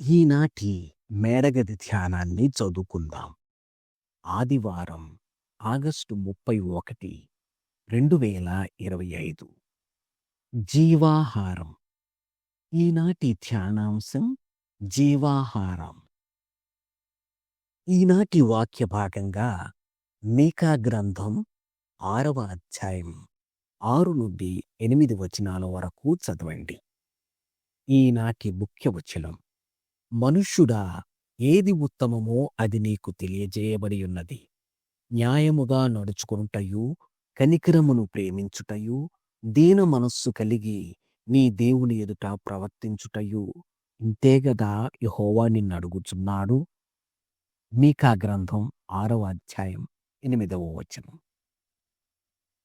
ఈనాటి మేడగది ధ్యానాన్ని చదువుకుందాం. ఆదివారం ఆగస్టు ముప్పై ఒకటి రెండు వేల ఇరవై ఐదు. జీవాహారం. ఈనాటి ధ్యానాంశం జీవాహారం. ఈనాటి వాక్య భాగంగా మీకా గ్రంథం ఆరవ అధ్యాయం ఆరు నుండి ఎనిమిది వచనాల వరకు చదవండి. ఈనాటి ముఖ్య వచనం మనుష్యుడా ఏది ఉత్తమమో అది నీకు తెలియజేయబడి ఉన్నది. న్యాయముగా నడుచుకుంటయు కనికరమును ప్రేమించుటయు దీన మనస్సు కలిగి నీ దేవుని ఎదుట ప్రవర్తించుటయు. ఇంతేగదా యహోవా నిన్నడుగుచున్నాడు. మీకా గ్రంథం ఆరవ అధ్యాయం ఎనిమిదవ వచనం.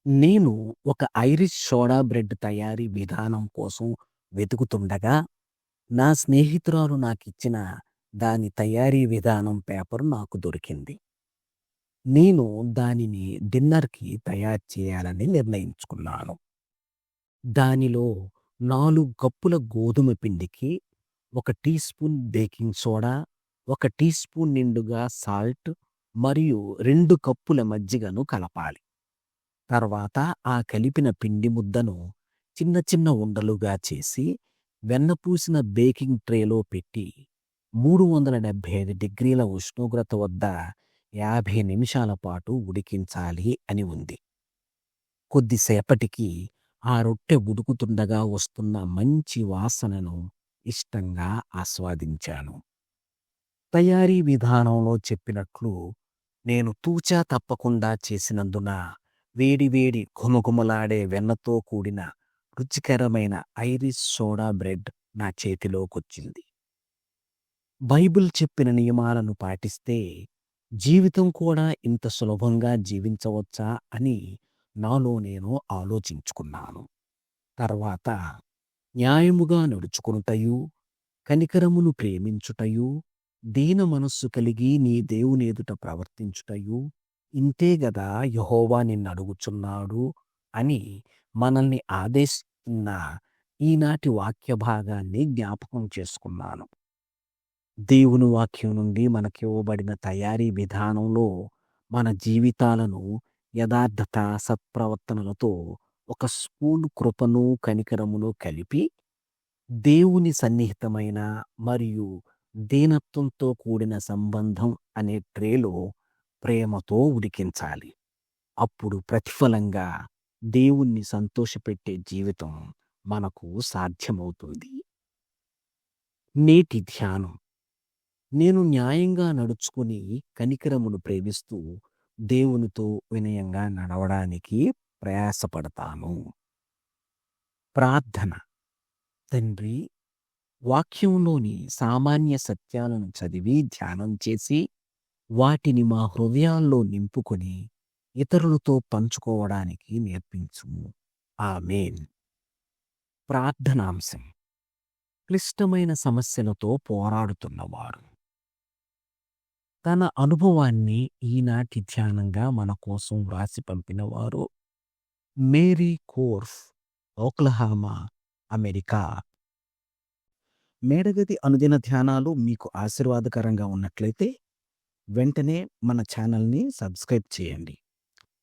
నేను ఒక ఐరిష్ సోడా బ్రెడ్ తయారీ విధానం కోసం వెతుకుతుండగా నా స్నేహితురాలు నాకిచ్చిన దాని తయారీ విధానం పేపర్ నాకు దొరికింది. నేను దానిని డిన్నర్కి తయారు చేయాలని నిర్ణయించుకున్నాను. దానిలో నాలుగు కప్పుల గోధుమ పిండికి ఒక టీ స్పూన్ బేకింగ్ సోడా ఒక టీ స్పూన్ నిండుగా సాల్ట్ మరియు రెండు కప్పుల మజ్జిగను కలపాలి. తర్వాత ఆ కలిపిన పిండి ముద్దను చిన్న చిన్న ఉండలుగా చేసి వెన్నపూసిన బేకింగ్ ట్రేలో పెట్టి మూడు వందల డెబ్బై ఐదు డిగ్రీల ఉష్ణోగ్రత వద్ద యాభై నిమిషాల పాటు ఉడికించాలి అని ఉంది. కొద్దిసేపటికి ఆ రొట్టె ఉడుకుతుండగా వస్తున్న మంచి వాసనను ఇష్టంగా ఆస్వాదించాను. తయారీ విధానంలో చెప్పినట్లు నేను తూచా తప్పకుండా చేసినందున వేడివేడి ఘుమఘుమలాడే వెన్నతో కూడిన రుచికరమైన ఐరిష్ సోడా బ్రెడ్ నా చేతిలోకొచ్చింది. బైబిల్ చెప్పిన నియమాలను పాటిస్తే జీవితం కూడా ఇంత సులభంగా జీవించవచ్చా అని నాలో నేను ఆలోచించుకున్నాను. తర్వాత న్యాయముగా నడుచుకునుటయు కనికరమును ప్రేమించుటయు దీన మనస్సు కలిగి నీ దేవునేదుట ప్రవర్తించుటయు ఇంతే గదా యహోవా నిన్నడుగుచున్నాడు అని మనల్ని ఆదేశిస్తున్న ఈనాటి వాక్య భాగాన్ని జ్ఞాపకం చేసుకున్నాను. దేవుని వాక్యం నుండి మనకి ఇవ్వబడిన తయారీ విధానంలో మన జీవితాలను యథార్థత సత్ప్రవర్తనలతో ఒక స్పూన్ కృపను కనికరమును కలిపి దేవుని సన్నిహితమైన మరియు దీనత్వంతో కూడిన సంబంధం అనే ట్రేలో ప్రేమతో ఉడికించాలి. అప్పుడు ప్రతిఫలంగా దేవుణ్ణి సంతోషపెట్టే జీవితం మనకు సాధ్యమవుతుంది. నేటి ధ్యానం. నేను న్యాయంగా నడుచుకుని కనికరమును ప్రేమిస్తూ దేవునితో వినయంగా నడవడానికి ప్రయాసపడతాను. ప్రార్థన. తండ్రి వాక్యంలోని సామాన్య సత్యాలను చదివి ధ్యానం చేసి వాటిని మా హృదయాల్లో నింపుకొని ఇతరులతో పంచుకోవడానికి నేర్పించుము. ఆమెన్. ప్రార్థనాంశం. క్లిష్టమైన సమస్యలతో పోరాడుతున్నవారు. తన అనుభవాన్ని ఈనాటి ధ్యానంగా మన కోసం వ్రాసి పంపినవారు. Mary Korf Oklahoma America. మేడగది అనుదిన ధ్యానాలు మీకు ఆశీర్వాదకరంగా ఉన్నట్లయితే వెంటనే మన ఛానల్ని సబ్స్క్రైబ్ చేయండి.